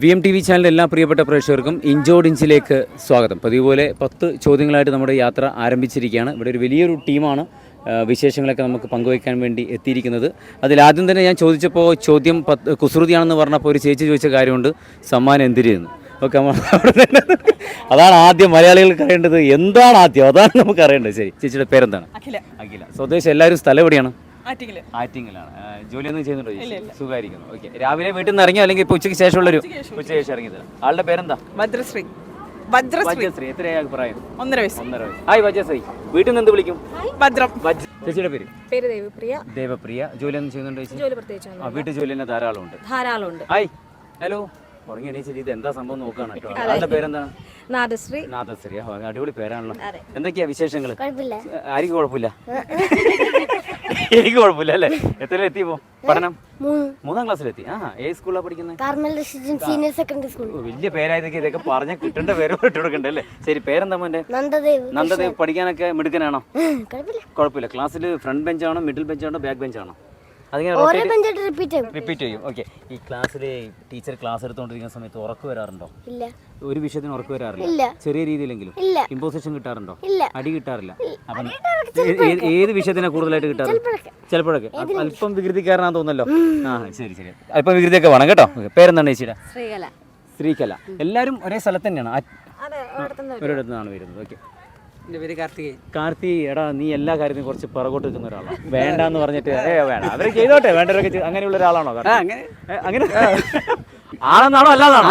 V M T V ചാനലിലെ എല്ലാ പ്രിയപ്പെട്ട പ്രേക്ഷകർക്കും ഇഞ്ചോടിഞ്ചിലേക്ക് സ്വാഗതം. പതിവുപോലെ പത്ത് ചോദ്യങ്ങളായിട്ട് നമ്മുടെ യാത്ര ആരംഭിച്ചിരിക്കുകയാണ്. ഇവിടെ ഒരു വലിയൊരു ടീമാണ് വിശേഷങ്ങളൊക്കെ നമുക്ക് പങ്കുവയ്ക്കാൻ വേണ്ടി എത്തിയിരിക്കുന്നത്. അതിലാദ്യം തന്നെ ഞാൻ ചോദിച്ചപ്പോൾ ചോദ്യം പത്ത് കുസൃതിയാണെന്ന് പറഞ്ഞപ്പോൾ ഒരു ചേച്ചി ചോദിച്ച കാര്യമുണ്ട്. സമ്മാനം എന്തിരിയെന്ന്. ഓക്കെ അതാണ് ആദ്യം മലയാളികൾക്ക് അറിയേണ്ടത്. എന്താണ് ആദ്യം? അതാണ് നമുക്ക് അറിയേണ്ടത് ശരി ചേച്ചിയുടെ പേരെന്താണ്? അഖില. അഖില. സ്വദേശം എല്ലാവരും സ്ഥലം എവിടെയാണ്? ആറ്റിങ്ങിലാണ്. ആ, ജോലിയൊന്നും ചെയ്യുന്നുണ്ടോ? സുഖമായിരിക്കുന്നു? ഓക്കെ രാവിലെ വീട്ടിൽ നിന്ന് ഇറങ്ങിയോ? അല്ലെങ്കിൽ ഇപ്പൊ ഉച്ചയ്ക്ക് ശേഷമുള്ളൊരു ഉച്ചയ്ക്ക് ശേഷം ഇറങ്ങിയത്? ആളുടെ പേരെന്താ? ഭദ്രശ്രീ. ഭദ്രശ്രീ. വജ്രശ്രീ എത്രയായി അഭിപ്രായം? ഒന്നര വയസ്സ്. ഒന്നര വയസ്സ്. ഹായ് വജ്രശ്രീ വീട്ടിൽ നിന്ന് എന്ത് വിളിക്കും? ഭദ്രം. ചേച്ചിയുടെ പേര്? പേര് ദേവപ്രിയ. ദേവപ്രിയ. ജോലിയൊന്നും ചെയ്യുന്നുണ്ടോ ചേച്ചി? ജോലി പ്രത്യേകിച്ച് ആ വീട്ടിൽ ജോലി തന്നെ ധാരാളം ഉണ്ട് ധാരാളം ഉണ്ട് ഹായ് ഹലോ ഉറങ്ങി എണീച്ചിട്ട് ഇത് എന്താ സംഭവം നോക്കുകയാണ് കേട്ടോ. ആളുടെ പേരെന്താണ് നാദശ്രീ. നാദശ്രീ. ആ, അടിപൊളി പേരാണല്ലോ. എന്തൊക്കെയാ വിശേഷങ്ങൾ ആർക്കും കുഴപ്പമില്ല. എനിക്ക് കുഴപ്പമില്ല അല്ലേ? എത്ര എത്തിയപ്പോ പഠനം? മൂന്നാം. ക്ലാസ്സിലെത്തി. ആ ഏത് സ്കൂളിലാണ് പഠിക്കുന്നത്? സീനിയർ സെക്കൻഡറി സ്കൂൾ വലിയ പേരായതൊക്കെ ഇതൊക്കെ പറഞ്ഞ കിട്ടേണ്ട പേര് ഇട്ട് കൊടുക്കണ്ടേ അല്ലേ? ശരി പേരെന്താ മോന്റെ നന്ദദേവ്. നന്ദദേവ് പഠിക്കാനൊക്കെ മിടുക്കനാണോ? കുഴപ്പമില്ല. ക്ലാസ്സിൽ ഫ്രണ്ട് ബെഞ്ചാണോ മിഡിൽ ബെഞ്ചാണോ ബാക്ക് ബെഞ്ചാണോ? റിപ്പീറ്റ് ചെയ്യും. റിപ്പീറ്റ് ചെയ്യും. ഓക്കെ ഈ ക്ലാസ്സിൽ ടീച്ചർ ക്ലാസ് എടുത്തുകൊണ്ടിരിക്കുന്ന സമയത്ത് ഉറക്കു വരാറുണ്ടോ? ഇല്ല. ഒരു വിഷയത്തിന് ഉറക്കു വരാറില്ല. ചെറിയ രീതിയിലെങ്കിലും. ഇമ്പോസിഷൻ കിട്ടാറുണ്ടോ? ഇല്ല. അടി കിട്ടാറില്ല. അപ്പം ഏത് വിഷയത്തിനാ കൂടുതലായിട്ട് കിട്ടാറ്? ചിലപ്പോഴൊക്കെ. അല്പം വികൃതിക്കാരനാന്ന് തോന്നല്ലോ ആ ശരി ശരി. അല്പം വികൃതിയൊക്കെ വേണം കേട്ടോ. പേരെന്താണ് ചേച്ചിയുടെ? ശ്രീകല. ശ്രീകല. എല്ലാരും ഒരേ സ്ഥലത്ത് തന്നെയാണ്? ഒരിടത്തു നിന്നാണ് വരുന്നത്. ഓക്കെ. കാർത്തി എടാ നീ എല്ലാ കാര്യത്തിനും കുറച്ച് പിറകോട്ട് നിൽക്കുന്ന ഒരാളാണ് വേണ്ടെന്ന് പറഞ്ഞിട്ട് ഏ വേണ്ട. അവർ ചെയ്തോട്ടെ. വേണ്ടവരൊക്കെ അങ്ങനെയുള്ള ഒരാളാണോ കാർത്തി? അങ്ങനെ. അങ്ങനെ ആണെന്നാണോ അല്ലാതാണോ?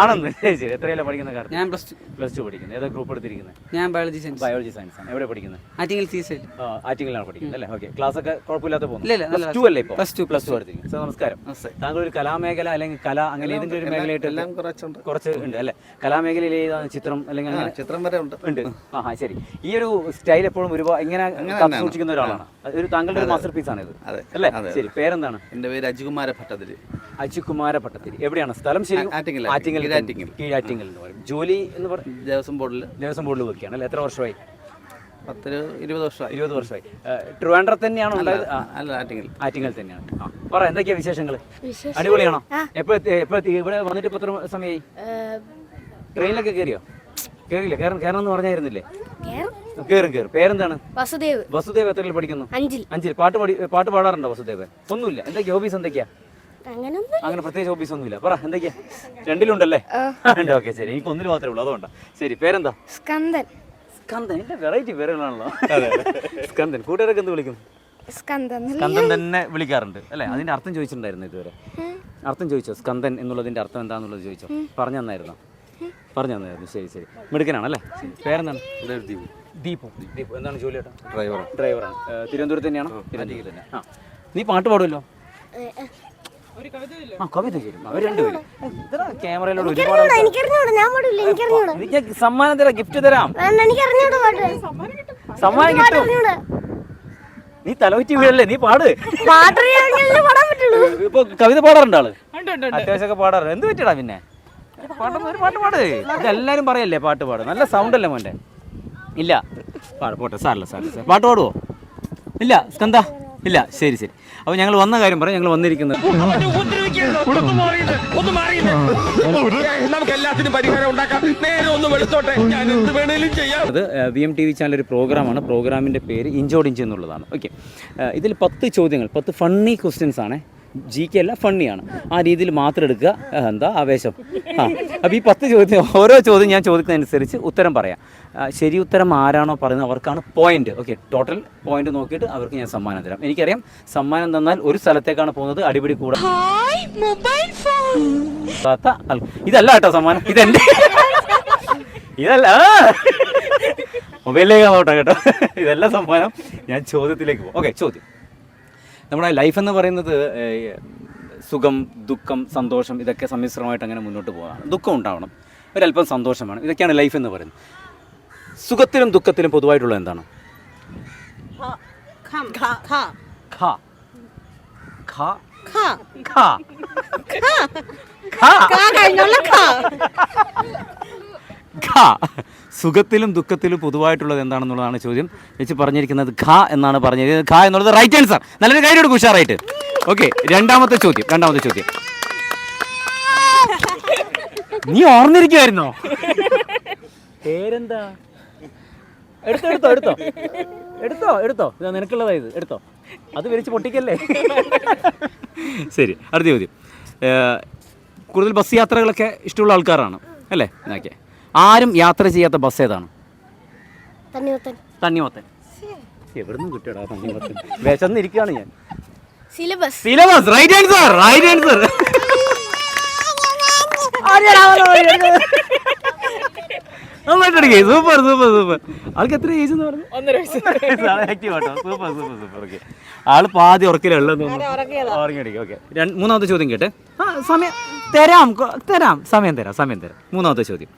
ആണെന്ന്. ശരി ശരി എത്രയല്ല പഠിക്കുന്ന കാര്യം ഞാൻ പ്ലസ് ടു. പ്ലസ് ടു പഠിക്കുന്നത്. ഏതാ ഗ്രൂപ്പ് എടുത്തിരിക്കുന്നത്? ഞാൻ ബയോളജി സയൻസ് ബയോളജി സയൻസ് ആണ്. എവിടെ പഠിക്കുന്നത്? ആറ്റിങ്ങൽ സി സൈഡ് ആ, ആറ്റിങ്ങലാണ് പഠിക്കുന്നത് അല്ലേ? ഓക്കെ ക്ലാസ് ഒക്കെ കുഴപ്പമില്ലാത്ത പോകുന്നു. പ്ലസ് ടു അല്ലേ ഇപ്പോൾ പ്ലസ് പ്ലസ് ടു എടുത്തിരിക്കുന്നത് സാർ നമസ്കാരം. താങ്കൾ ഒരു കലാമേഖല അല്ലെങ്കിൽ കല അങ്ങനെ ഏതെങ്കിലും ഒരു മേഖലയായിട്ട് എല്ലാം കുറച്ചുണ്ട്. കുറച്ച് ഉണ്ട് അല്ലേ? കലാമേഖലയിൽ ഏതാണ് ചിത്രം അല്ലെങ്കിൽ അങ്ങനെ ചിത്രം വരെ ഉണ്ട്. ഉണ്ട്. ആ ശരി. ഈ ഒരു സ്റ്റൈൽ എപ്പോഴും ഒരുപാട് ഇങ്ങനെ സൂക്ഷിക്കുന്ന ഒരാളാണ്. ഒരു താങ്കളുടെ ഒരു മാസ്റ്റർ പീസ് ആണ് ഇത്. അല്ലേ? ശരി. പേരെന്താണ്? എന്റെ പേര് അജികുമാര ഭട്ടതിരി. അജികുമാര ഭട്ടതിരി. എവിടെയാണ് സ്ഥലം ശരി ആ- ആറ്റിങ്ങൽ, കീഴാറ്റിങ്ങൽ. എന്ന് പറയും. ജോലി എന്ന് പറയും ദേവസ്വം ബോർഡിൽ ദേവസ്വം ബോർഡിൽ വയ്ക്കുകയാണ് അല്ലേ? എത്ര വർഷമായി? പത്തൊരു ഇരുപത് വർഷമായി. ഇരുപത് വർഷമായി. ട്രിവാൻഡ്രം തന്നെയാണോ ഉണ്ടായത്? അല്ല ആറ്റിങ്ങൽ. ആറ്റിങ്ങൽ തന്നെയാണ്. പറ എന്തൊക്കെയാ വിശേഷങ്ങൾ? അടിപൊളിയാണോ? എപ്പോ ഇവിടെ വന്നിട്ട് ഇപ്പൊ എത്ര സമയമായി ട്രെയിനിലൊക്കെ കയറിയോ കേറില്ല കയറണം കയറണം എന്ന് പറഞ്ഞായിരുന്നില്ലേ? കേറും. കേറും പേരെന്താണ്? വസുദേവ്. വസുദേവ് എത്രയിൽ പഠിക്കുന്നു? അഞ്ചിൽ. അഞ്ചിൽ. പാട്ട് പാടി പാട്ട് പാടാറുണ്ടോ വസുദേവ് ഒന്നുമില്ല. എന്തൊക്കെയാ? ഹോബീസ് എന്തൊക്കെയാ? അങ്ങനെ പ്രത്യേകിച്ച് ഹോബീസ് ഒന്നുമില്ല. പറ എന്തൊക്കെയാ? രണ്ടിലുണ്ടല്ലേ? ഉണ്ട് ഓക്കെ ശരി. എനിക്ക് ഒന്നിൽ മാത്രമേ ഉള്ളൂ അതുകൊണ്ടാ. ശരി പേരെന്താ? സ്കന്ദൻ. സ്കന്ദൻ എന്റെ വെറൈറ്റി പേരുകളാണല്ലോ. സ്കന്ദൻ കൂട്ടുകാരൊക്കെ എന്ത് വിളിക്കും സ്കന്ദൻ തന്നെ വിളിക്കാറുണ്ട് അല്ലേ? അതിന്റെ അർത്ഥം ചോദിച്ചിട്ടുണ്ടായിരുന്നു ഇതുവരെ. അർത്ഥം ചോദിച്ചോ? സ്കന്ദൻ എന്നുള്ളതിന്റെ അർത്ഥം എന്താന്നുള്ളത് ചോദിച്ചോ? പറഞ്ഞു തന്നായിരുന്നു? പറഞ്ഞു തന്നായിരുന്നു. ശരി ശരി. മിടുക്കനാണല്ലേ പേരെന്താണ്? ദീപു. ദീപു. ദീപു. എന്താണ് ജോലി ഡ്രൈവറാണ്. ഡ്രൈവറാണ്. തിരുവനന്തപുരത്ത് തന്നെയാണോ? തിരുവനന്തപുരത്ത് തന്നെ. ആ. നീ പാട്ട് പാടുമല്ലോ? ആ കവിത അവർ രണ്ടുപേരും. ക്യാമറയിലൂടെ ഒരുപാട് എനിക്ക് സമ്മാനം തരാം ഗിഫ്റ്റ് തരാം. സമ്മാനം കിട്ടും. നീ തലവറ്റി വീഴല്ലേ? നീ പാട്. ഇപ്പൊ കവിത പാടാറുണ്ട് ആൾ. ഉണ്ട് ഉണ്ട് അത്യാവശ്യമൊക്കെ പാടാറ് എന്ത് പറ്റിയടാ പിന്നെ? പാട്ടൊന്നും ഒരു പാട്ട് പാട്. എല്ലാരും പറയല്ലേ പാട്ട് പാട്. നല്ല സൗണ്ട് അല്ലേ മോന്റെ ഇല്ല. പാട് പോട്ടെ സാറില്ല സാറില്ല പാട്ട് പാടുവോ? ഇല്ല സ്കന്ദ. ഇല്ല ശരി ശരി. അപ്പോൾ ഞങ്ങൾ വന്ന കാര്യം പറയാം ഞങ്ങൾ വന്നിരിക്കുന്നത്. നമുക്ക് എല്ലാത്തിനും പരിഹാരം ഉണ്ടാക്കാം. നേരെ ഒന്ന് വെളുത്തോട്ടെ. ഞാൻ എന്ത് വേണേലും ചെയ്യാം. അത് V M T V channel ഒരു പ്രോഗ്രാമാണ്. പ്രോഗ്രാമിന്റെ പേര് ഇഞ്ചോടിഞ്ച് എന്നുള്ളതാണ്. ഓക്കെ. ഇതിൽ പത്ത് ചോദ്യങ്ങൾ പത്ത് ഫണ്ണി ക്വസ്റ്റ്യൻസ് ആണ് ജി കെ അല്ല ഫണ്ണിയാണ് ആ രീതിയിൽ മാത്രം എടുക്കുക. എന്താ ആവേശം? ആ അപ്പോൾ ഈ പത്ത് ചോദ്യം ഓരോ ചോദ്യം ഞാൻ ചോദിക്കുന്നതനുസരിച്ച് ഉത്തരം പറയാം. ശരി ഉത്തരം ആരാണോ പറയുന്നത് അവർക്കാണ് പോയിന്റ് ഓക്കെ ടോട്ടൽ പോയിന്റ് നോക്കിയിട്ട് അവർക്ക് ഞാൻ സമ്മാനം തരാം. എനിക്കറിയാം സമ്മാനം തന്നാൽ ഒരു സ്ഥലത്തേക്കാണ് പോകുന്നത് അടിപിടി കൂടെ. ഇതല്ല കേട്ടോ സമ്മാനം. ഇതെന്റെ ഇതല്ല മൊബൈലിലേക്ക് നോട്ടെ കേട്ടോ. ഇതല്ല സമ്മാനം. ഞാൻ ചോദ്യത്തിലേക്ക് പോകും. ഓക്കെ ചോദ്യം. നമ്മുടെ ലൈഫ് എന്ന് പറയുന്നത് സുഖം ദുഃഖം സന്തോഷം ഇതൊക്കെ സമ്മിശ്രമായിട്ട് അങ്ങനെ മുന്നോട്ട് പോകാം ദുഃഖം ഉണ്ടാവണം. ഒരല്പം സന്തോഷം വേണം ഇതൊക്കെയാണ് ലൈഫ് എന്ന് പറയുന്നത്. സുഖത്തിലും ദുഃഖത്തിലും പൊതുവായിട്ടുള്ള എന്താണ്? ഖ. സുഖത്തിലും ദുഃഖത്തിലും പൊതുവായിട്ടുള്ളത് എന്താണെന്നുള്ളതാണ് ചോദ്യം. ചേച്ചി പറഞ്ഞിരിക്കുന്നത് ഖ എന്നാണ് പറഞ്ഞിരിക്കുന്നത് ഖ എന്നുള്ളത് റൈറ്റ് ആൻസർ നല്ലൊരു കാര്യം എടുക്കും ഉഷാറായിട്ട്. ഓക്കെ രണ്ടാമത്തെ ചോദ്യം രണ്ടാമത്തെ ചോദ്യം. നീ ഓർന്നിരിക്കുമായിരുന്നോ പേരെന്താ? എടുത്തോ എടുത്തോ എടുത്തോ. എടുത്തോ എടുത്തോ. ഇതാ ഇത്. എടുത്തോ. അത് വിരിച്ച് പൊട്ടിക്കല്ലേ? ശരി അടുത്ത ചോദ്യം. കൂടുതൽ ബസ് യാത്രകളൊക്കെ ഇഷ്ടമുള്ള ആൾക്കാരാണ് അല്ലേ? ഓക്കെ ആരും യാത്ര ചെയ്യാത്ത ബസ് ഏതാണ്? തണ്ണിമത്തൻ. എവിടുന്ന് കിട്ടിയടാ തണ്ണിമത്തൻ? വിശന്നിരിക്കുകയാണ് ഞാൻ. Syllabus. Syllabus right answer right answer നന്നായിട്ട് സൂപ്പർ സൂപ്പർ സൂപ്പർ ആൾക്ക് എത്ര ഏജ് എന്ന് പറഞ്ഞു? ഒന്നര വയസ്സ്. Active auto. Super super super okay ആൾ പാതി ഉറക്കിലുള്ളതെന്ന് ഉറങ്ങിയടിക്കും ഓക്കെ മൂന്നാമത്തെ ചോദ്യം കേട്ടെ. ആ സമയം തരാം തരാം. സമയം തരാം സമയം തരാം. മൂന്നാമത്തെ ചോദ്യം.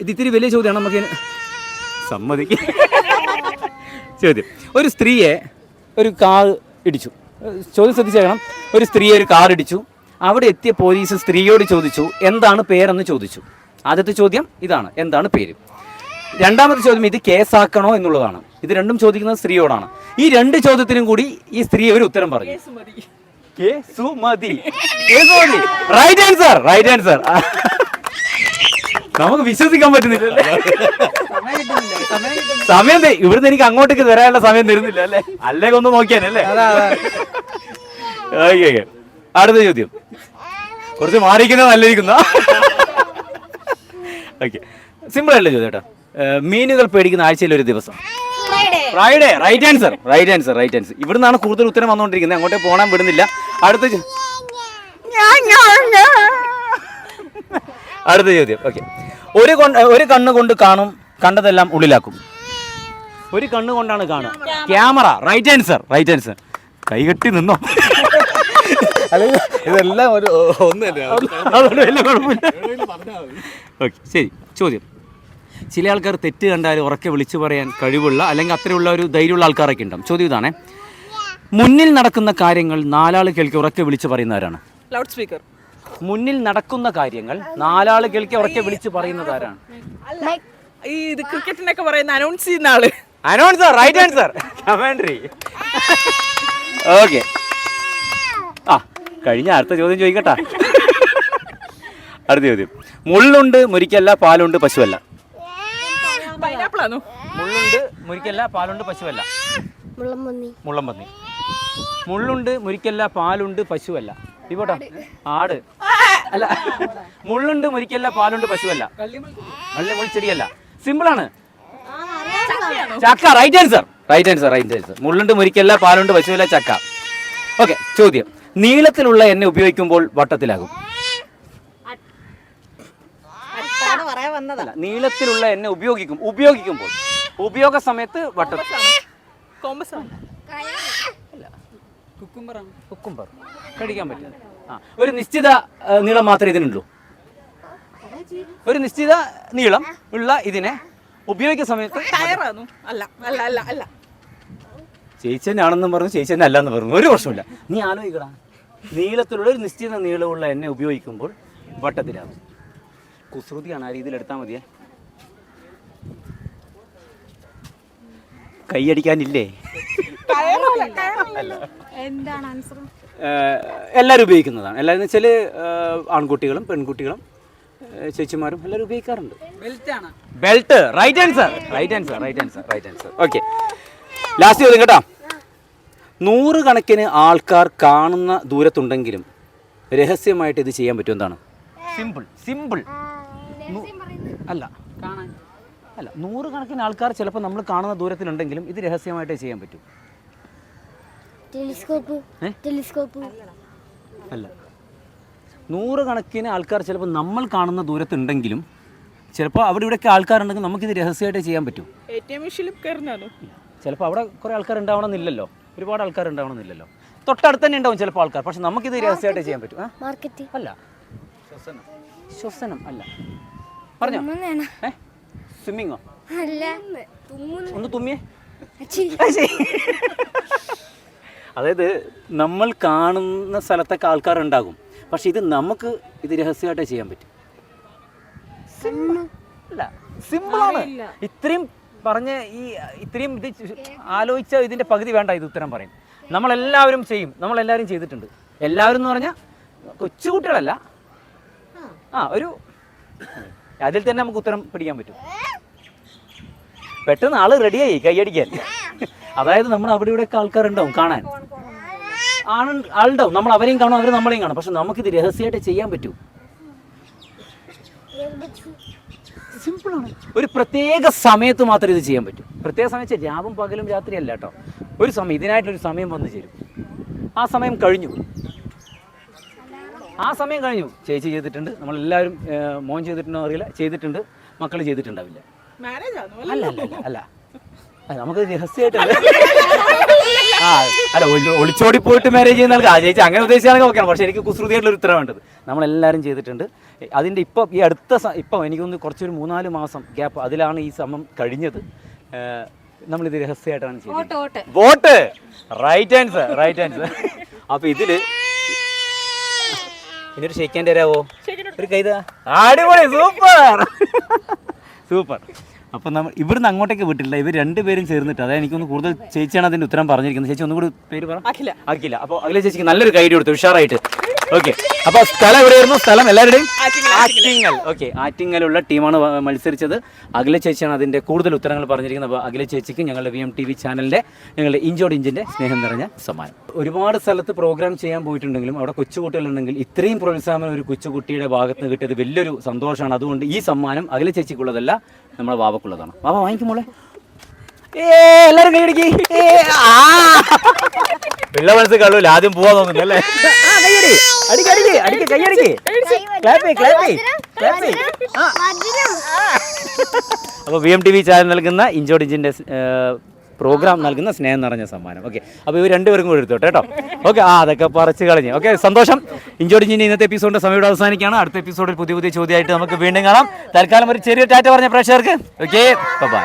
ഇത് ഇത്തിരി വലിയ ചോദ്യമാണ് നമുക്ക് സമ്മതിക്ക. ചോദ്യം. ഒരു സ്ത്രീയെ ഒരു കാർ ഇടിച്ചു. ചോദ്യം ശ്രദ്ധിച്ചേക്കണം. ഒരു സ്ത്രീയെ ഒരു കാർ ഇടിച്ചു. അവിടെ എത്തിയ പോലീസ് സ്ത്രീയോട് ചോദിച്ചു എന്താണ് പേരെന്ന് ചോദിച്ചു? ആദ്യത്തെ ചോദ്യം ഇതാണ്. എന്താണ് പേര്? രണ്ടാമത്തെ ചോദ്യം ഇത് കേസാക്കണോ? എന്നുള്ളതാണ്. ഇത് രണ്ടും ചോദിക്കുന്നത് സ്ത്രീയോടാണ്. ഈ രണ്ട് ചോദ്യത്തിനും കൂടി ഈ സ്ത്രീ ഒരു ഉത്തരം പറഞ്ഞു കേസുമതി കേസുമതി റൈറ്റ് ആൻസർ റൈറ്റ് ആൻസർ നമുക്ക് വിശ്വസിക്കാൻ പറ്റുന്നില്ല സമയം ഇവിടുന്ന് എനിക്ക് അങ്ങോട്ടേക്ക് വരാനുള്ള സമയം തരുന്നില്ല അല്ലേ? അല്ലെങ്കിൽ ഒന്ന് നോക്കിയാനല്ലേ ഓക്കെ ഓക്കെ. അടുത്ത ചോദ്യം. കുറച്ച് മാറിക്കുന്ന നല്ലിരിക്കുന്ന. ഓക്കെ. സിമ്പിൾ അല്ലേ ചോദ്യം കേട്ടോ. മീനുകൾ പേടിക്കുന്ന ആഴ്ചയിൽ ഒരു ദിവസം. Friday right answer right answer right answer ഇവിടുന്നാണ് കൂടുതൽ ഉത്തരം വന്നുകൊണ്ടിരിക്കുന്നത്. അങ്ങോട്ടേ പോകാൻ വിടുന്നില്ല. അടുത്ത അടുത്ത ചോദ്യം. ഓക്കെ ഒരു കൊണ്ട് ഒരു കണ്ണ് കൊണ്ട് കാണും കണ്ടതെല്ലാം ഉള്ളിലാക്കും. ഒരു കണ്ണ് കൊണ്ടാണ് കാണുക. Camera right answer right answer കൈകെട്ടി നിന്നോ? ഇതെല്ലാം ഒരു ഒന്ന് ഓക്കെ ശരി. ചോദ്യം. ചില ആൾക്കാർ തെറ്റ് കണ്ടാൽ ഉറക്കെ വിളിച്ചു പറയാൻ കഴിവുള്ള അല്ലെങ്കിൽ അത്രയുള്ള ഒരു ധൈര്യമുള്ള ആൾക്കാരൊക്കെ ഉണ്ടാവും. ചോദ്യം ഇതാണേ. മുന്നിൽ നടക്കുന്ന കാര്യങ്ങൾ നാലാൾ കേൾക്കി ഉറക്കെ വിളിച്ചു പറയുന്നവരാണ്. ലൗഡ് സ്പീക്കർ മുന്നിൽ നടക്കുന്ന കാര്യങ്ങൾ നാലാൾ കേൾക്കി ഉറക്കെ വിളിച്ചു പറയുന്നതാരാണ് ഈ ഇത് ക്രിക്കറ്റിനൊക്കെ പറയുന്ന അനൗൺസ് ചെയ്യുന്ന ആൾ. Announcer right answer commentary okay ആ കഴിഞ്ഞ അടുത്ത ചോദ്യം ചോദിക്കട്ടാ. അടുത്ത ചോദ്യം. മുള്ളുണ്ട് മുരിക്കല്ല പാലുണ്ട് പശുവല്ല. പൈനാപ്പിൾ ആണോ? മുള്ളുണ്ട് മുരിക്കല്ല പാലുണ്ട് പശുവല്ല. മുള്ളം പന്നി മുള്ളംപന്നി മുള്ളുണ്ട് മുരിക്കല്ല പാലുണ്ട് പശുവല്ല. ഇപ്പോട്ടാ ആട്. അല്ല മുള്ളുണ്ട് മുരിക്കല്ല പാലുണ്ട് പശുവല്ല. വള്ളിമുൾ സിമ്പിൾ ആണ് ചക്ക right answer right answer right answer മുള്ളുണ്ട് മുരിക്കല്ല പാലുണ്ട് പശുവല്ല ചക്ക. ഓക്കെ ചോദ്യം. നീളത്തിലുള്ള എന്നെ ഉപയോഗിക്കുമ്പോൾ വട്ടത്തിലാകും. നീളത്തിലുള്ള എണ്ണ ഉപയോഗിക്കും. ഉപയോഗിക്കുമ്പോൾ. ഉപയോഗ സമയത്ത് വട്ടത്തിൽ കോമ്പസ് ആണ് കുക്കുംബറാണ്? കുക്കുംബർ. കഴിക്കാൻ പറ്റില്ല. ആ ഒരു നിശ്ചിത നീളം മാത്രമേ ഇതിനുള്ളൂ. ഒരു നിശ്ചിത നീളം ഉള്ള ഇതിനെ ഉപയോഗിക്കുന്ന സമയത്ത് ടയറാണോ അല്ല അല്ല അല്ല പറഞ്ഞു ചേച്ചനെ അല്ലെന്ന് പറഞ്ഞു. ഒരു പ്രശ്നമില്ല നീ ആലോചിക്കടാ. നീളത്തിലുള്ള ഒരു നിശ്ചിത നീളമുള്ള എന്നെ ഉപയോഗിക്കുമ്പോൾ വട്ടത്തിലാകും കുസൃതിയാണ് ആ രീതിയിൽ എടുത്താൽ മതിയേ. കൈയടിക്കാനില്ലേ? എന്താണ് ആൻസർ എല്ലാവരും ഉപയോഗിക്കുന്നതാണ്. എല്ലാവരും വെച്ചാൽ ആൺകുട്ടികളും പെൺകുട്ടികളും ചേച്ചിമാരും എല്ലാവരും ഉപയോഗിക്കാറുണ്ട്. ബെൽറ്റ് ആണ്. Belt right answer right answer right answer right answer okay last ചോദ്യം കേട്ടോ. നൂറുകണക്കിന് ആൾക്കാർ കാണുന്ന ദൂരത്തുണ്ടെങ്കിലും രഹസ്യമായിട്ട് ഇത് ചെയ്യാൻ പറ്റും എന്താണ്? സിമ്പിൾ സിമ്പിൾ അല്ല. അല്ല നൂറുകണക്കിന് ആൾക്കാർ ചിലപ്പോൾ നമ്മൾ കാണുന്ന ദൂരത്തിലുണ്ടെങ്കിലും ഇത് രഹസ്യമായിട്ടേ ചെയ്യാൻ പറ്റൂ. ടെലിസ്കോപ്പ്? ടെലിസ്കോപ്പ്. അല്ല. നൂറുകണക്കിന് ആൾക്കാർ ചിലപ്പോൾ നമ്മൾ കാണുന്ന ദൂരത്തുണ്ടെങ്കിലും ചിലപ്പോൾ അവിടെ ഇവിടെയൊക്കെ ആൾക്കാരുണ്ടെങ്കിൽ നമുക്കിത് രഹസ്യമായിട്ട് ചെയ്യാൻ പറ്റും. ചിലപ്പോൾ അവിടെ കുറേ ആൾക്കാർ ഉണ്ടാവണമെന്നില്ലല്ലോ ഒരുപാട് ആൾക്കാർ ഉണ്ടാവണമെന്നില്ലല്ലോ തൊട്ടടുത്ത് തന്നെ ഉണ്ടാവും ചിലപ്പോൾ ആൾക്കാർ. പക്ഷെ നമുക്കിത് രഹസ്യമായിട്ട് ചെയ്യാൻ പറ്റും. മാർക്കറ്റ്. അല്ല. ശ്വസനം. അല്ല. പറഞ്ഞോ? ഏ? സ്വിമ്മിങ്ങോ? അല്ല. ഒന്ന് തുമ്മിയേ. അതായത് നമ്മൾ കാണുന്ന സ്ഥലത്തൊക്കെ ആൾക്കാരുണ്ടാകും. പക്ഷെ ഇത് നമുക്ക് ഇത് രഹസ്യമായിട്ടേ ചെയ്യാൻ പറ്റും. അല്ല. സിമ്പിളാണ് ഇത്രയും പറഞ്ഞ ഈ ഇത്രയും ഇത് ആലോചിച്ച ഇതിന്റെ പകുതി വേണ്ട ഇത് ഉത്തരം പറയും. നമ്മളെല്ലാവരും ചെയ്യും. നമ്മളെല്ലാവരും ചെയ്തിട്ടുണ്ട്. എല്ലാവരും എന്ന് പറഞ്ഞാൽ കൊച്ചുകുട്ടികളല്ല. ആ ഒരു അതിൽ തന്നെ നമുക്ക് ഉത്തരം പിടിക്കാൻ പറ്റും. പെട്ടെന്ന് ആൾ റെഡിയായി കൈയടിക്കാൻ. അതായത് നമ്മൾ അവിടെ ഇവിടെയൊക്കെ ആൾക്കാരുണ്ടാവും കാണാൻ. ആണ് ആളുണ്ടാവും. നമ്മൾ അവരെയും കാണും അവർ നമ്മളെയും കാണും. പക്ഷെ നമുക്കിത് രഹസ്യമായിട്ട് ചെയ്യാൻ പറ്റൂ. സിമ്പിളാണ്. ഒരു പ്രത്യേക സമയത്ത് മാത്രം ഇത് ചെയ്യാൻ പറ്റൂ. പ്രത്യേക സമയം വെച്ചാൽ രാവും പകലും രാത്രിയല്ല കേട്ടോ. ഒരു സമയം ഇതിനായിട്ടൊരു സമയം വന്നു ചേരും. ആ സമയം കഴിഞ്ഞു. ആ സമയം കഴിഞ്ഞു. ചേച്ചി ചെയ്തിട്ടുണ്ട്. നമ്മളെല്ലാവരും മോൻ ചെയ്തിട്ടുണ്ടോ അറിയില്ല. ചെയ്തിട്ടുണ്ട്. മക്കൾ ചെയ്തിട്ടുണ്ടാവില്ല. അല്ല അല്ല അല്ല. നമുക്ക് രഹസ്യമായിട്ടല്ല ആ അല്ല ഒളിച്ചോടി പോയിട്ട് മാരേജ് ചെയ്യുന്ന ആൾക്ക് ആ ചേച്ചി അങ്ങനെ ഉദ്ദേശിച്ചാണെങ്കിൽ ഓക്കെയാണ് പക്ഷേ എനിക്ക് കുസൃതിയായിട്ടുള്ള ഒരു ഉത്തരം വേണ്ടത് നമ്മളെല്ലാവരും ചെയ്തിട്ടുണ്ട്. അതിന്റെ ഇപ്പം ഈ അടുത്ത ഇപ്പം എനിക്കൊന്ന് കുറച്ചൊരു മൂന്നാൽ മാസം ഗ്യാപ്പ് അതിലാണ് ഈ സമം കഴിഞ്ഞത്. നമ്മളിത് രഹസ്യമായിട്ടാണ് ചെയ്യുന്നത് vote right answer right answer അപ്പോൾ ഇതിൽ ഇനി ഒരു ഷെയ്ക്കാൻ തരാവോ? ഒരു കൈത അടിപൊളി സൂപ്പർ സൂപ്പർ അപ്പം നമ്മൾ ഇവിടുന്ന് അങ്ങോട്ടേക്ക് വിട്ടില്ല ഇവർ രണ്ടുപേരും ചേർന്നിട്ട് അതായത് എനിക്കൊന്ന് കൂടുതൽ ചേച്ചിയാണ് അതിന്റെ ഉത്തരം പറഞ്ഞിരിക്കുന്നത്. ചേച്ചി ഒന്നുകൂടി പേര് പറ. അഖില. അഖില. അപ്പോൾ അഖില ചേച്ചിക്ക് നല്ലൊരു കൈഡി കൊടുത്തു. ഉഷാറായിട്ട്. ഓക്കെ അപ്പൊ സ്ഥലം എവിടെയായിരുന്നു? സ്ഥലം എല്ലാവരുടെയും? ആറ്റിങ്ങൽ, ഓക്കെ ആറ്റിങ്ങലുള്ള ടീമാണ് മത്സരിച്ചത്. അഖില ചേച്ചിയാണ് അതിന്റെ കൂടുതൽ ഉത്തരങ്ങൾ പറഞ്ഞിരിക്കുന്നത്. അപ്പോൾ അഖില ചേച്ചിക്ക് ഞങ്ങളുടെ വി എം ടി വി ചാനലിന്റെ ഞങ്ങളുടെ ഇഞ്ചോട് ഇഞ്ചിന്റെ സ്നേഹം നിറഞ്ഞ സമ്മാനം. ഒരുപാട് സ്ഥലത്ത് പ്രോഗ്രാം ചെയ്യാൻ പോയിട്ടുണ്ടെങ്കിലും അവിടെ കൊച്ചുകുട്ടികളുണ്ടെങ്കിൽ ഇത്രയും പ്രോത്സാഹനം ഒരു കൊച്ചുകുട്ടിയുടെ ഭാഗത്ത് നിന്ന് കിട്ടിയത് വലിയൊരു സന്തോഷമാണ്. അതുകൊണ്ട് ഈ സമ്മാനം അഖില ചേച്ചിക്കുള്ളതല്ല നമ്മളെ വാവക്കുള്ളതാണ്. വാവ വാങ്ങിക്കും മോളെ. ഏ എല്ലാരും കൈയടിക്ക് ഏ, ആ. പിള്ള മനസ്സ് കള്ളൂല ആദ്യം പോവാൻ തോന്നുന്നു അല്ലേ? ആ, കൈയടി അടിക്ക് അടിക്ക് അടിക്ക് കൈയടിക്ക് ക്ലാപ്പ് ക്ലാപ്പ് ക്ലാപ്പ് അപ്പോൾ V M T V channel നൽകുന്ന ഇഞ്ചോടിഞ്ചിന്റെ പ്രോഗ്രാം നൽകുന്ന സ്നേഹം നിറഞ്ഞ സമ്മാനം. ഓക്കെ. അപ്പോൾ ഇവർ രണ്ടുപേർക്കും കൂടി എടുത്തോട്ടെ കേട്ടോ? ഓക്കെ ആ അതൊക്കെ പറിച്ച് കളഞ്ഞു. ഓക്കെ സന്തോഷം. ഇഞ്ചോടിഞ്ചിന്റെ ഇന്നത്തെ എപ്പിസോഡിന്റെ സമയം അവസാനിക്കുകയാണ്. അടുത്ത എപ്പിസോഡിൽ പുതിയ പുതിയ ചോദ്യമായിട്ട് നമുക്ക് വീണ്ടും കാണാം. തൽക്കാലം ഒരു ചെറിയ ടാറ്റ പറഞ്ഞ പ്രേക്ഷകർക്ക്. Okay bye